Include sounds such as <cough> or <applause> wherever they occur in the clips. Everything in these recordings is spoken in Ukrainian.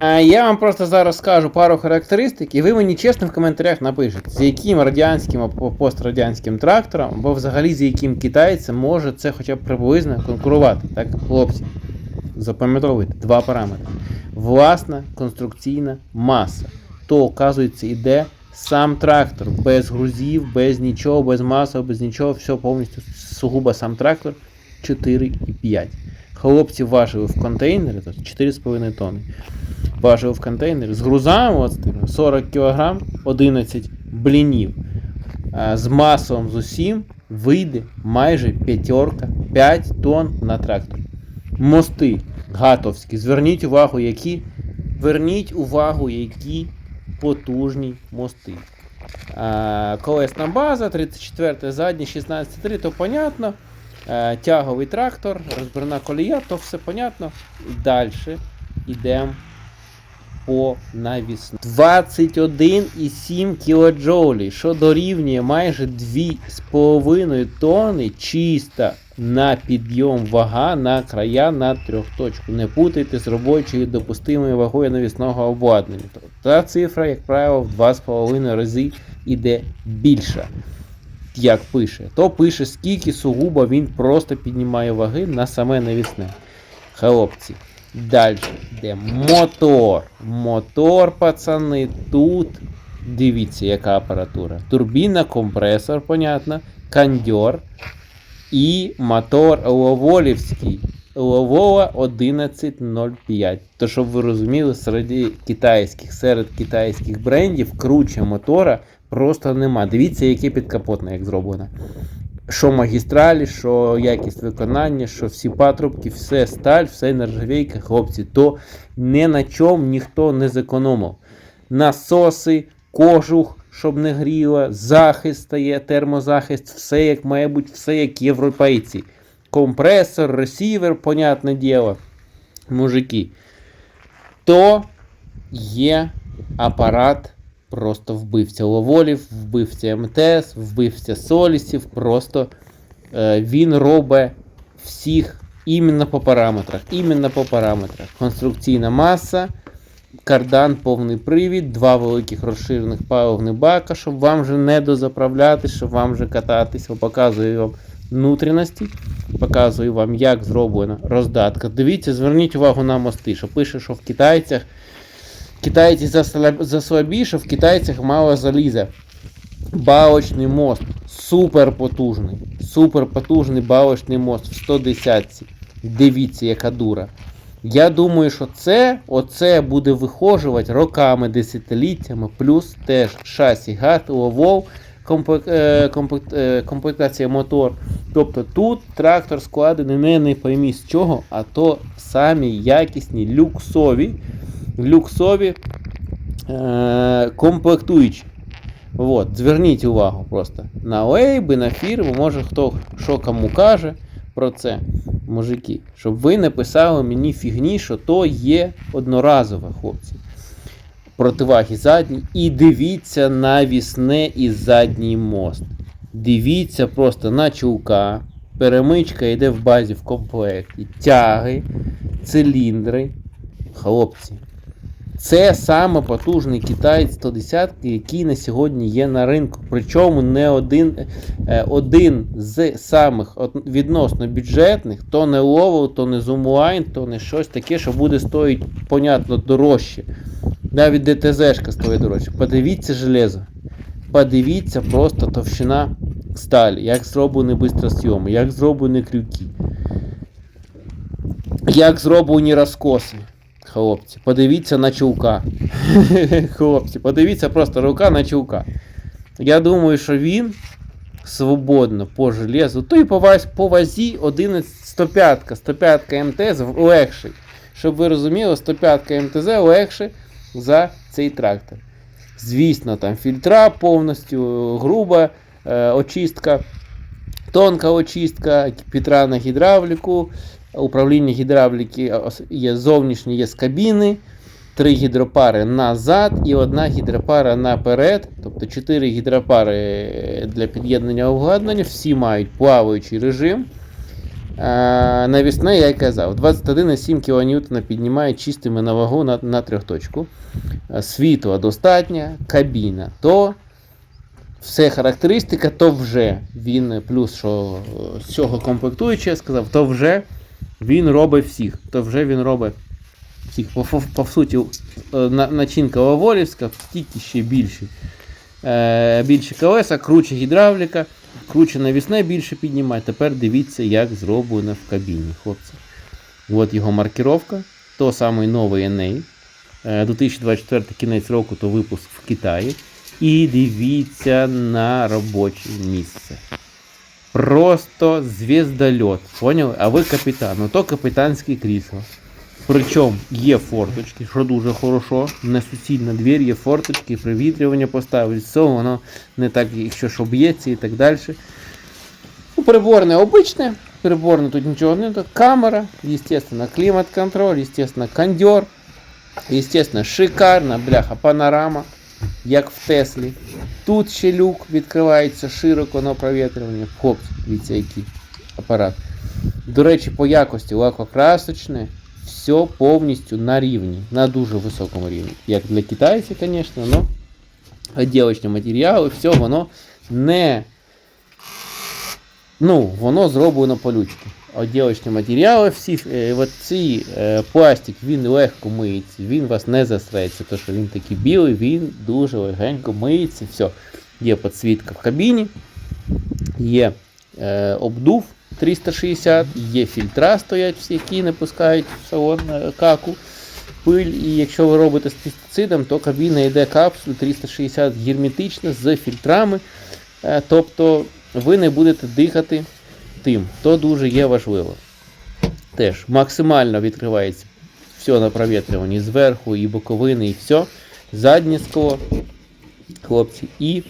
Я вам просто зараз скажу пару характеристик, і ви мені чесно в коментарях напишете, з яким радянським або пострадянським трактором, або взагалі з яким китайцем може це хоча б приблизно конкурувати. Так, хлопці, запам'ятовуйте два параметри. Власна конструкційна маса. То, оказується, іде сам трактор, без грузів, без нічого, без маси, без нічого, все повністю сугубо сам трактор 4,5. Хлопці важили в контейнері тобто 4,5 тонни. Важили в контейнері з грузами от, 40 кг, 11 блінів. З маслом з усім вийде майже п'ятерка, 5 тонн на трактор. Мости гатовські. Зверніть увагу, які. Верніть увагу, які потужні мости. Колесна база, 34 задні, 16,3, то понятно. Тяговий трактор, розбірна колія, то все понятно. І Далі йдемо по навісну. 21,7 кілоджоулі, що дорівнює майже 2,5 тонни чиста на підйом вага на края на трьохточку. Не путайте з робочою допустимою вагою навісного обладнання. Та цифра, як правило, в 2,5 рази іде більша як пише, то пише, скільки сугубо він просто піднімає ваги на саме навісне. Хлопці. Далі йде мотор. Мотор, пацани, тут. Дивіться, яка апаратура. Турбіна, компресор, понятно, кондьор і мотор Ловолівський. Ловола 1105. То, щоб ви розуміли, серед китайських, серед китайських брендів круче мотора просто нема. Дивіться, яке підкапотне, як зроблено. Що магістралі, що якість виконання, що всі патрубки, все сталь, все нержавійка, хлопці, то не на чому ніхто не зекономив. Насоси, кожух, щоб не гріло, захист стає, термозахист, все як має бути, все як європейці. Компресор, ресівер, понятне діло. Мужики. То є апарат просто вбивця Ловолів, вбивця МТС, вбивця Солісів. Просто е, він робить всіх іменно по параметрах. Іменно по параметрах. Конструкційна маса, кардан, повний привід, два великих розширених паливних бака, щоб вам вже не дозаправляти, щоб вам вже кататись. Показую вам внутрішності. Показую вам, як зроблена роздатка. Дивіться, зверніть увагу на мости, що пише, що в китайцях Китайці заслаб- заслабі, що в китайцях мало заліза. Балочний мост. Супер потужний. Супер потужний балочний мост в 110. Дивіться, яка дура. Я думаю, що це оце буде вихожувати роками, десятиліттями, плюс теж шасі гат, ловов, комплек- е, комплек- е, комплектація мотор. Тобто тут трактор складений не, не поймі з чого, а то самі якісні люксові люксові е, комплектуючі. От, зверніть увагу просто на лейби, на фірму, може хто що кому каже про це, мужики. Щоб ви не писали мені фігні, що то є одноразове, хлопці. Противаги задні. І дивіться на вісне і задній мост. Дивіться просто на чулка. Перемичка йде в базі в комплекті. Тяги, циліндри. Хлопці. Це саме потужний китаєць 110, який на сьогодні є на ринку. Причому не один е, один з самих відносно бюджетних, то не Lowell, то не Zoomline, то не щось таке, що буде стоїть, понятно, дорожче. Навіть ДТЗ-шка стоїть дорожче. Подивіться железо. Подивіться просто товщина сталі, як зроблені бистросйоми, як зроблені крюки, як зроблені розкоси. Хлопці, подивіться на чулка. <laughs> Хлопці, подивіться просто рука на чулка. Я думаю, що він свободно по железу, то і по, вазі, по вазі 11 105 105 МТЗ легший. Щоб ви розуміли, 105 МТЗ легше за цей трактор. Звісно, там фільтра повністю груба е, очистка, тонка очистка, Петра на гідравліку. Управління гідравліки є зовнішні є з кабіни, три гідропари назад і одна гідропара наперед. Тобто чотири гідропари для під'єднання обладнання. Всі мають плаваючий режим. Навісне, я й казав, 21,7 кН піднімає чистими на вагу на, на трьохточку. Світла достатньо, кабіна, то все характеристика, то вже він, плюс що е, з цього комплектуючи, я сказав, то вже він робить всіх. То вже він робить всіх. По, по, по суті, е, на- начинка Оволівська, тільки ще більші. Е, більше колеса, круче гідравліка, круче навісне більше піднімає. Тепер дивіться, як зроблено в кабіні, хлопці. От його маркіровка, то самий новий NA. Е, 2024 кінець року, то випуск в Китаї. І дивіться на робоче місце. Просто звездольот. Поняли? А ви капітан. Ну то капітанське крісло. Причому є форточки, що дуже хорошо. Не суцільна двір, є форточки, привітрювання поставить, все, воно не так, якщо що б'ється і так далі. Ну, приборне обичне, приборне тут нічого не так. Камера, естественно, клімат-контроль, естественно, кондьор, естественно, шикарна бляха панорама, Як в Теслі. Тут ще люк відкривається широко на провітрювання. Хлопці, дивіться, який апарат. До речі, по якості лакокрасочне, все повністю на рівні, на дуже високому рівні. Як для китайців, звісно, но отделочні матеріали, все воно не. Ну, воно зроблено по-людськи. Отделочні матеріали, всі е, от е, пластик, він легко миється, він вас не засреться, тому що він такий білий, він дуже легенько миється. Все. Є підсвітка в кабіні, є е, обдув 360, є фільтра стоять, всі, які не пускають в салон е, каку, пиль. І якщо ви робите з пестицидом, то кабіна йде капсуль 360 герметична з фільтрами. Е, тобто ви не будете дихати тим, то дуже є важливо. Теж максимально відкривається все на провітрюванні зверху, і боковини, і все. Заднє скло, хлопці, і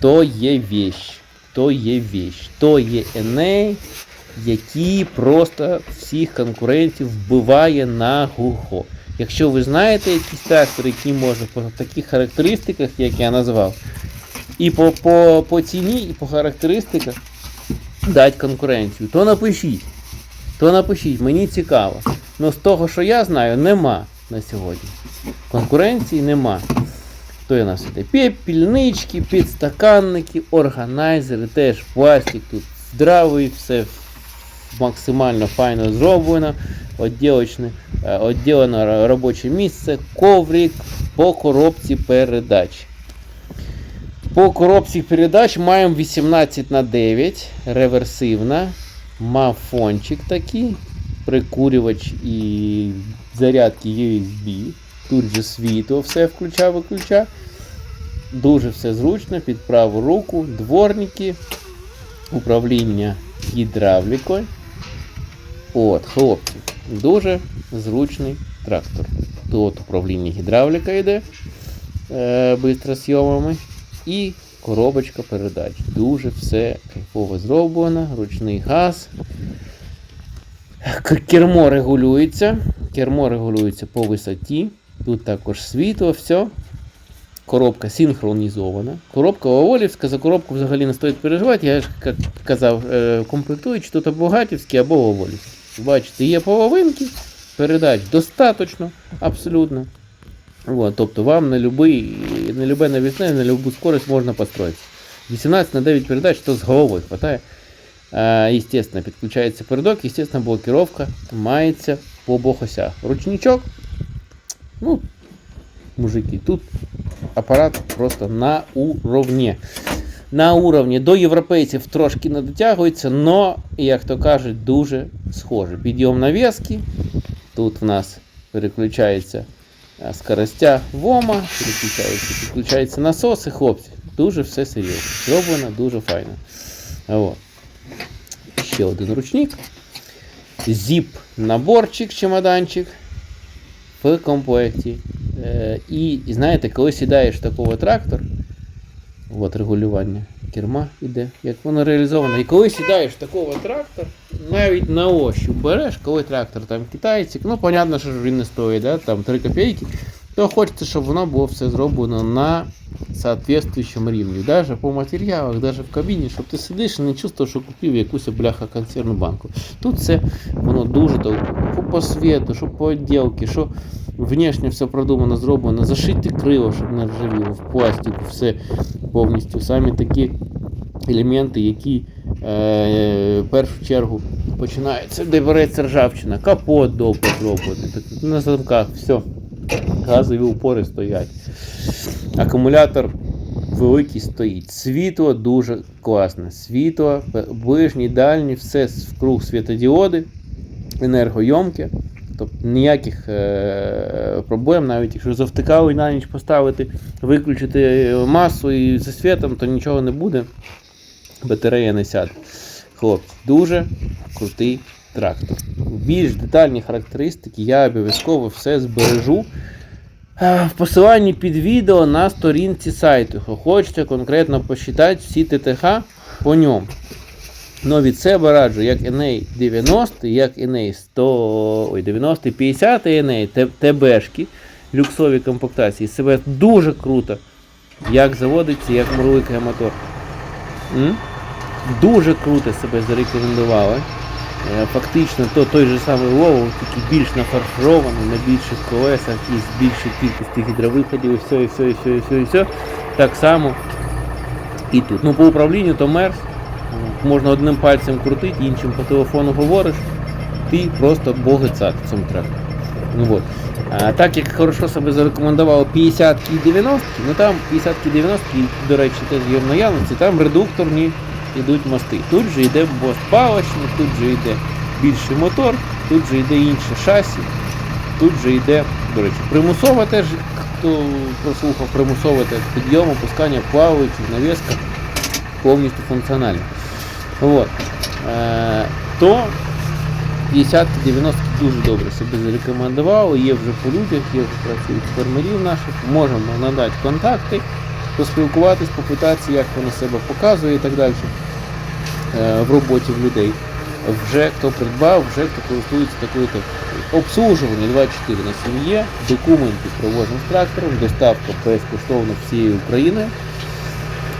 то є вещь. То є вещь. То є Еней, який просто всіх конкурентів вбиває на глухо. Якщо ви знаєте якийсь трактор, який може по таких характеристиках, як я назвав, і по, по, по ціні, і по характеристиках дати конкуренцію, то напишіть. То напишіть, мені цікаво. Ну з того, що я знаю, нема на сьогодні. Конкуренції нема. То є у нас іде пепільнички, підстаканники, органайзери, теж пластик тут здравий, все максимально файно зроблено, е, відділено робоче місце, коврик по коробці передач. По коробці передач маємо 18 на 9, реверсивна, мафончик такий, прикурювач і зарядки USB. Тут же світло все включа-виключа. Дуже все зручно, під праву руку, дворники, управління гідравлікою. От, хлопці, дуже зручний трактор. Тут управління гідравліка йде е, бистросйомами. І коробочка передач. Дуже все кайфово зроблено, ручний газ. Кермо регулюється. Кермо регулюється по висоті. Тут також світло, все. Коробка синхронізована. Коробка Оволівська, за коробку взагалі не стоїть переживати. Я ж як казав, е, комплектуючи тут або Гатівський, або Оволівський. Бачите, є половинки, передач достатньо, абсолютно. Вот, тобто вам на любий, на любе навісне, на любу скорость можна построїтися. 18 на 9 передач, то з головою хватає. Естественно, підключається передок, естественно, блокировка мається по обох осях. Ручничок, ну, мужики, тут апарат просто на уровні. На уровні до європейців трошки не дотягується, но, як то кажуть, дуже схоже. Підйом навіски. Тут в нас переключається скоростя ВОМа, переключається, підключаються насоси, хлопці. Дуже все серйозно. Зроблено дуже файно. От. Ще один ручник. Зіп наборчик, чемоданчик в комплекті. І, і знаєте, коли сідаєш в такого трактор, от регулювання керма іде, як воно реалізовано. І коли сідаєш такого трактор, навіть на ощупь береш, коли трактор там китайці, ну, понятно, що він не стоїть, да? там 3 копійки. то хочеться, щоб воно було все зроблено на соответствуючому рівні. Даже по матеріалах, даже в кабіні, щоб ти сидиш і не чувствував, що купив якусь бляха консервну банку. Тут все воно дуже. По, по світу, що по відділки, що внешне все продумано, зроблено, зашити криво, щоб не ржавіло, в пластику, все повністю. Самі такі елементи, які е, в першу чергу починаються, де береться ржавчина, капот довго зроблений, на замках, все. Газові упори стоять. Акумулятор великий стоїть. Світло дуже класне. Світло, ближній, дальній, все в круг світодіоди, енергойомке. Тобто ніяких е- проблем, навіть якщо завтикали на ніч поставити, виключити масу і зі світом, то нічого не буде. Батарея не сяде. Хлопці, дуже крутий трактор. Більш детальні характеристики я обов'язково все збережу. е, В посиланні під відео на сторінці сайту. Хочете конкретно посчитати всі ТТХ по ньому. Ну, від себе раджу, як NA 90, як NA 100, ой, 90, 50 NA, ТБшки, люксові комплектації. Себе дуже круто, як заводиться, як мурликає мотор. М? Дуже круто себе зарекомендували. Е, Фактично то той же самий Лоу, тільки більш нафарширований, на більших колесах і з більшою кількістю гідровиходів, і все, і все, і все, і все, і все. Так само і тут. Ну, по управлінню то мерз. Можна одним пальцем крутити, іншим по телефону говориш, ти просто боги цар в цьому тректі. Ну, вот. А так як хорошо себе зарекомендувало 50 і 90, ну там 50 і 90, до речі, теж є в наявності, там редукторні йдуть мости. Тут же йде мост палочний, тут же йде більший мотор, тут же йде інше шасі, тут же йде, до речі, примусове теж, хто прослухав, примусове теж підйом, опускання, плаваючих, навіска, повністю функціональна. Вот. Е, то 50 90 дуже добре себе зарекомендували, є вже по людях, є вже працюють фермерів наших, можемо надати контакти, поспілкуватись, попитатися, як вона себе показує і так далі е, в роботі в людей. Вже хто придбав, вже хто користується такою технікою. Обслужування 24 на 7 є, документи провозимо з трактором, доставка безкоштовно всією Україною.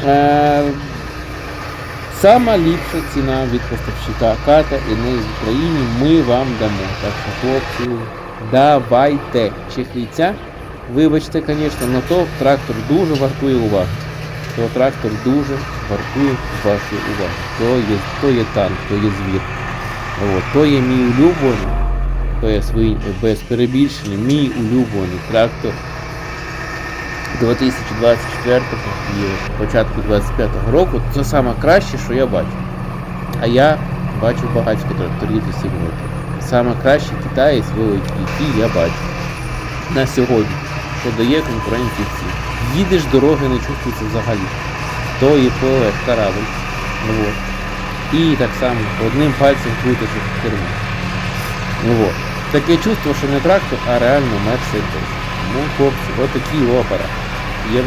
Е, Сама ліпша ціна від поставщика ката і не в Україні ми вам дамо. Так що, хлопці, давайте. Чехліця, вибачте, звісно, але то трактор дуже вартує уваги. То трактор дуже вартує вашої уваги. То є, то є танк, то є звір. От, то є мій улюблений, то є свій без перебільшення, мій улюблений трактор 2024 і початку 2025 року це саме краще, що я бачу. А я бачу багатько тракторів за 7 років. Саме кращий китаєць великий, який я бачу на сьогодні, що дає конкуренцію всім. Їдеш дороги, не чувствується взагалі. То є ПЛФ, корабль. Ну, от. І так само одним пальцем крутиш у керму. Ну, от. Таке чувство, що не трактор, а реально мерседес. Ну, хлопці, отакі опера. Є